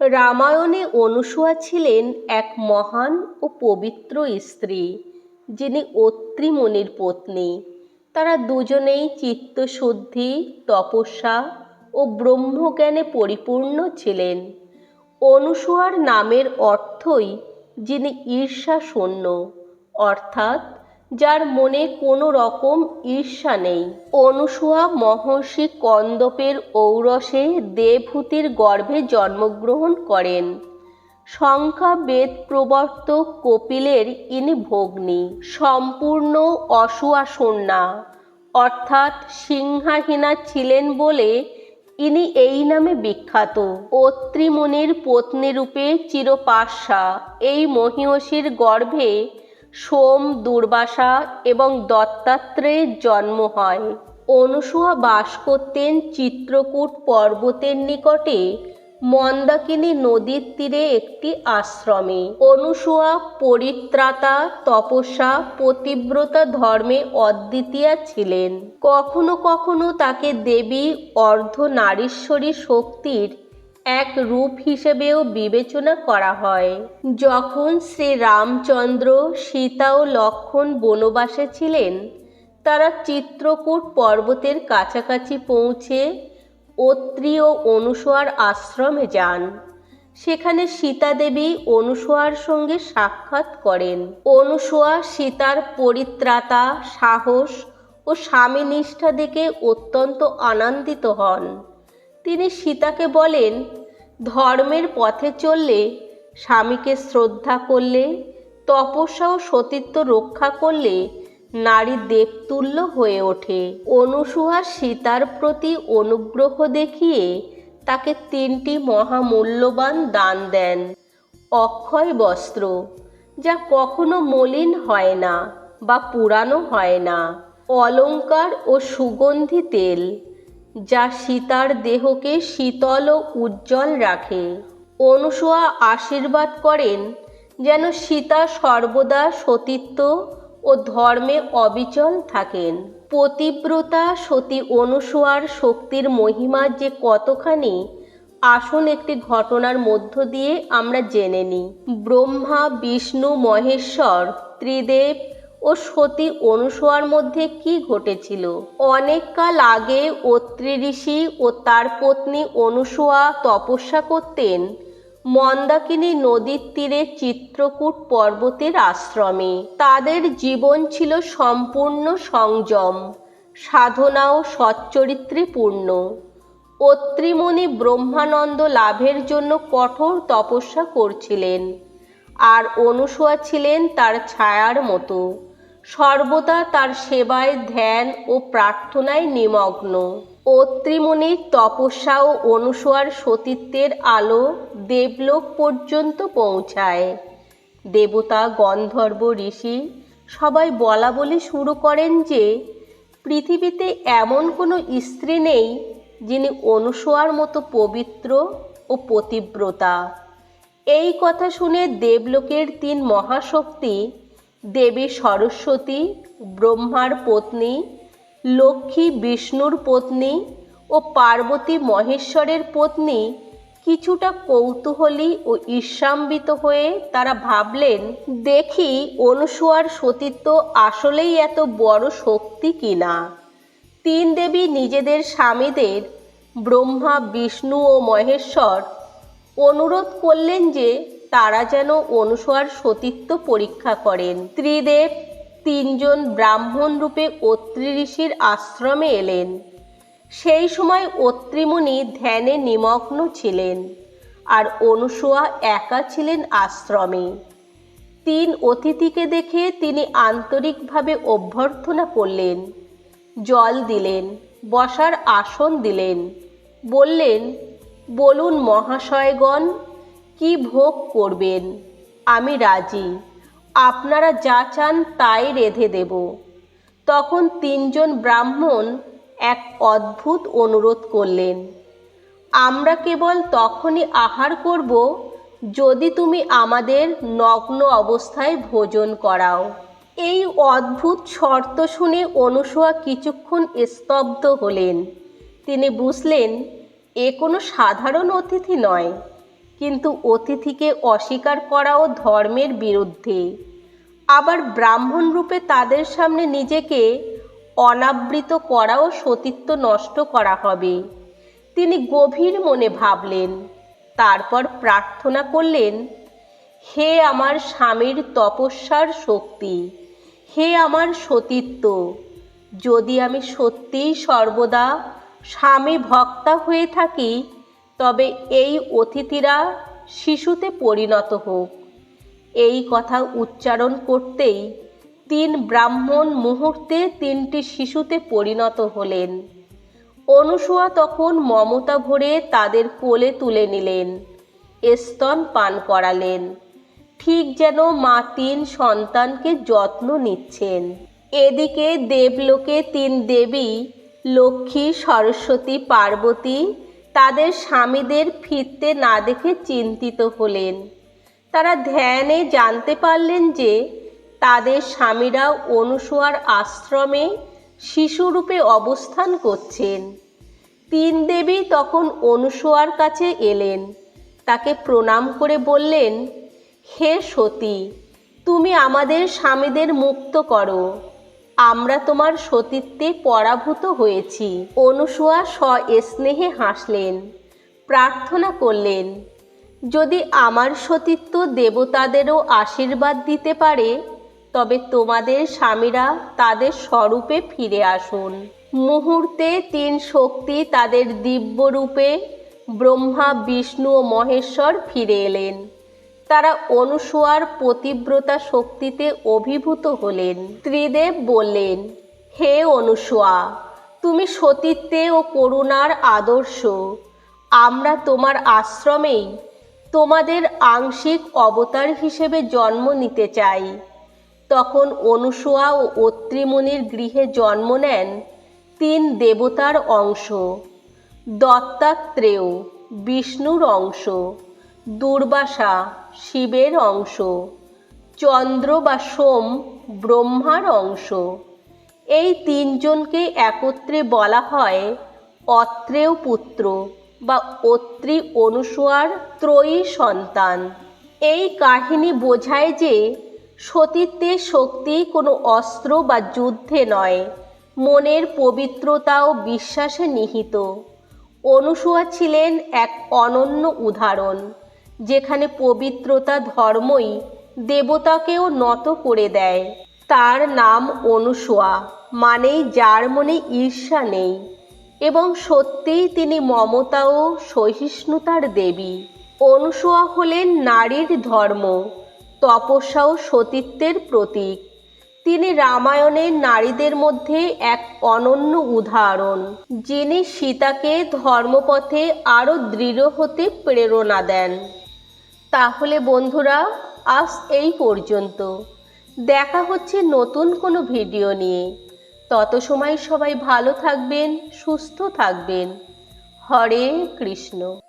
রামায়ণে অনুসূয়া ছিলেন এক মহান ও পবিত্র স্ত্রী, যিনি অত্রি মুনির পত্নী। তারা দুজনেই চিত্তশুদ্ধি, তপস্যা ও ব্রহ্মজ্ঞানে পরিপূর্ণ ছিলেন। অনুসূয়ার নামের অর্থই যিনি ঈর্ষা শূন্য অর্থাৎ যার মনে কোনো রকম ঈর্ষা নেই। অনুসূয়া মহর্ষি কন্দপের ঔরসে দেবহূতির গর্ভে জন্মগ্রহণ করেন। সংখ্যা বেদ প্রবর্তক কপিলের ইনি ভগ্নী। সম্পূর্ণ অসুয়াশূন্যা অর্থাৎ সিংহাহীনা ছিলেন বলে ইনি এই নামে বিখ্যাত। অত্রিমুনির পত্নীরূপে চিরপাশা এই মহিষীর গর্ভে সোম দুর্বাসা এবং দত্তাত্রেয়ের জন্ম হয়। অনুসূয়া বাস করতেন চিত্রকূট পর্বতের নিকটে মন্দাকিনী নদীর তীরে একটি আশ্রমে। অনুসূয়া পরিত্রাতা, তপস্যা, পতিব্রতা ধর্মে অদ্বিতীয়া ছিলেন। কখনো কখনো তাকে দেবী অর্ধ নারীশ্বরী শক্তির এক রূপ হিসেবেও বিবেচনা করা হয়। যখন শ্রী রামচন্দ্র সীতা ও লক্ষণ বনবাসে ছিলেন, তারা চিত্রকূট পর্বতের কাছাকাছি পৌঁছে অত্রি ও অনুসূয়ার আশ্রমে যান। সেখানে সীতা দেবী অনুসূয়ার সঙ্গে সাক্ষাৎ করেন। অনুসোয়া সীতার পরিত্রাতা, সাহস ও স্বামী নিষ্ঠা দেখে অত্যন্ত আনন্দিত হন। তিনি সীতাকে বলেন, ধর্মের পথে চললে স্বামীকে শ্রদ্ধা করলে, তপস্যা ও সতীত্ব রক্ষা করলে নারী দেবতুল্য হয়ে ওঠে। অনুসূয়া সীতার প্রতি অনুগ্রহ দেখিয়ে তাকে তিনটি মহামূল্যবান দান দেন। অক্ষয় বস্ত্র, যা কখনো মলিন হয় না বা পুরানো হয় না। অলঙ্কার ও সুগন্ধি তেল যা সীতার দেহকে শীতল ও উজ্জ্বল রাখে। অনুসূয়া আশীর্বাদ করেন যেন সীতা সর্বদা সতীত্ব ও ধর্মে অবিচল থাকেন। পতিব্রতা সতী অনুসূয়ার শক্তির মহিমা যে কতখানি, আসুন একটি ঘটনার মধ্য দিয়ে আমরা জেনে নিই। ব্রহ্মা, বিষ্ণু, মহেশ্বর, ত্রিদেব ও সতী অনুসূয়ার মধ্যে কি ঘটেছিল? অনেক কাল আগে অত্রি ঋষি ও তার পত্নী অনুসূয়া তপস্যা করতেন মন্দাকিনী নদীর তীরে চিত্রকূট পর্বতের আশ্রমে। তাদের জীবন ছিল সম্পূর্ণ সংযম, সাধনা ও সচ্চরিত্রে পূর্ণ অত্রিমণি ব্রহ্মানন্দ লাভের জন্য কঠোর তপস্যা করছিলেন, আর অনুসূয়া ছিলেন তার ছায়ার মতো। সর্বদা তার সেবায় ধ্যান ও প্রার্থনায় নিমগ্ন। অত্রিমুনির তপস্যা ও অনুসূয়ার সতীত্বের আলো দেবলোক পর্যন্ত পৌঁছায়। দেবতা, গন্ধর্ব, ঋষি সবাই বলা বলি শুরু করেন যে, পৃথিবীতে এমন কোনো স্ত্রী নেই যিনি অনুসোয়ার মতো পবিত্র ও পতিব্রতা। এই কথা শুনে দেবলোকের তিন মহাশক্তি দেবী সরস্বতী, ব্রহ্মার পত্নী, লক্ষ্মী বিষ্ণুর পত্নী ও পার্বতী মহেশ্বরের পত্নী কিছুটা কৌতূহলী ও ঈর্ষাম্বিত হয়ে তারা ভাবলেন, দেখি অনুসূয়ার সতীত্ব আসলেই এত বড় শক্তি কিনা? তিন দেবী নিজেদের স্বামীদের, ব্রহ্মা, বিষ্ণু ও মহেশ্বর অনুরোধ করলেন যে তারা যেন অনুসূয়ার সতীত্ব পরীক্ষা করেন। ত্রিদেব তিনজন ব্রাহ্মণ রূপে অত্রি ঋষির আশ্রমে এলেন। সেই সময় অত্রিমুনি ধ্যানে নিমগ্ন ছিলেন আর অনুসূয়া একা ছিলেন আশ্রমে। তিন অতিথিকে দেখে তিনি আন্তরিকভাবে অভ্যর্থনা করলেন, জল দিলেন, বসার আসন দিলেন। বললেন, বলুন মহাশয়গণ কি ভোগ করবেন? আমি রাজি। আপনারা যা চান তাই রেধে দেব। তখন তিনজন ব্রাহ্মণ এক অদ্ভুত অনুরোধ করলেন, আমরা কেবল তখনই আহার করব যদি তুমি আমাদের নগ্ন অবস্থায় ভোজন করাও। এই অদ্ভুত শর্ত শুনে অনুসোয়া কিছুক্ষণ স্তব্ধ হলেন। তিনি বুঝলেন, এ কোনো সাধারণ অতিথি নয়। কিন্তু অতিথিকে অস্বীকার করাও ধর্মের বিরুদ্ধে। আবার ব্রাহ্মণ রূপে তাদের সামনে নিজেকে অনাবৃত করাও সতীত্ব নষ্ট করা হবে। তিনি গভীর মনে ভাবলেন, তারপর প্রার্থনা করলেন, হে আমার স্বামীর তপস্যার শক্তি, হে আমার সতীত্ব, যদি আমি সত্যিই সর্বদা স্বামী ভক্তা হয়ে থাকি তবে এই অতিথিরা শিশুতে পরিণত হোক। এই কথা উচ্চারণ করতেই তিন ব্রাহ্মণ মুহূর্তে তিনটি শিশুতে পরিণত হলেন। অনুসুয়া তখন মমতা ভরে তাদের কোলে তুলে নিলেন, স্তন পান করালেন। ঠিক যেন মা তিন সন্তানকে যত্ন নিচ্ছেন। এদিকে দেবলোকে তিন দেবী, লক্ষ্মী, সরস্বতী, পার্বতী তাদের স্বামীদের ফিরতে না দেখে চিন্তিত হলেন। তারা ধ্যানে জানতে পারলেন যে, তাদের স্বামীরা অনুসুয়ার আশ্রমে শিশুরূপে অবস্থান করছেন। তিন দেবী তখন অনুসুয়ার কাছে এলেন। তাকে প্রণাম করে বললেন, হে সতী, তুমি আমাদের স্বামীদের মুক্ত করো। আমরা তোমার সতীত্বে পরাভূত হয়েছি। অনুসুয়া স্নেহে হাসলেন, প্রার্থনা করলেন, যদি আমার সতীত্ব দেবতাদেরও আশীর্বাদ দিতে পারে, তবে তোমাদের স্বামীরা তাদের স্বরূপে ফিরে আসুন। মুহূর্তে তিন শক্তি তাদের দিব্যরূপে ব্রহ্মা, বিষ্ণু ও মহেশ্বর ফিরে এলেন। তারা অনুসুয়ার পতিব্রতা শক্তিতে অভিভূত হলেন। ত্রিদেব বললেন, হে অনুসুয়া, তুমি সতীত্বে ও করুণার আদর্শ। আমরা তোমার আশ্রমেই তোমাদের আংশিক অবতার হিসেবে জন্ম নিতে চাই। তখন অনুসুয়া ও অত্রিমুনির গৃহে জন্ম নেন তিন দেবতার অংশ, দত্তাত্রেয়, বিষ্ণুর অংশ। দুর্বাসা শিবের অংশ, চন্দ্র বা সোম ব্রহ্মার অংশ। এই তিনজনকে একত্রে বলা হয় অত্রেয় পুত্র বা অত্রি অনুসুয়ার ত্রয়ী সন্তান। এই কাহিনী বোঝায় যে সতীত্বের শক্তি কোনো অস্ত্র বা যুদ্ধে নয়, মনের পবিত্রতা ও বিশ্বাসে নিহিত। অনুসুয়া ছিলেন এক অনন্য উদাহরণ। যেখানে পবিত্রতা ধর্মই দেবতাকেও নত করে দেয়। তার নাম অনুসুয়া, মানেই যার মনে ঈর্ষা নেই। এবং সত্যিই তিনি মমতা ও সহিষ্ণুতার দেবী। অনুসুয়া হলেন নারীর ধর্ম, তপস্যা ও সতীত্বের প্রতীক। তিনি রামায়ণের নারীদের মধ্যে এক অনন্য উদাহরণ, যিনি সীতাকে ধর্মপথে আরও দৃঢ় হতে প্রেরণা দেন। তাহলে বন্ধুরা, আজ এই পর্যন্ত। দেখা হচ্ছে নতুন কোনো ভিডিও নিয়ে। তত সময় সবাই ভালো থাকবেন, সুস্থ থাকবেন। হরে কৃষ্ণ।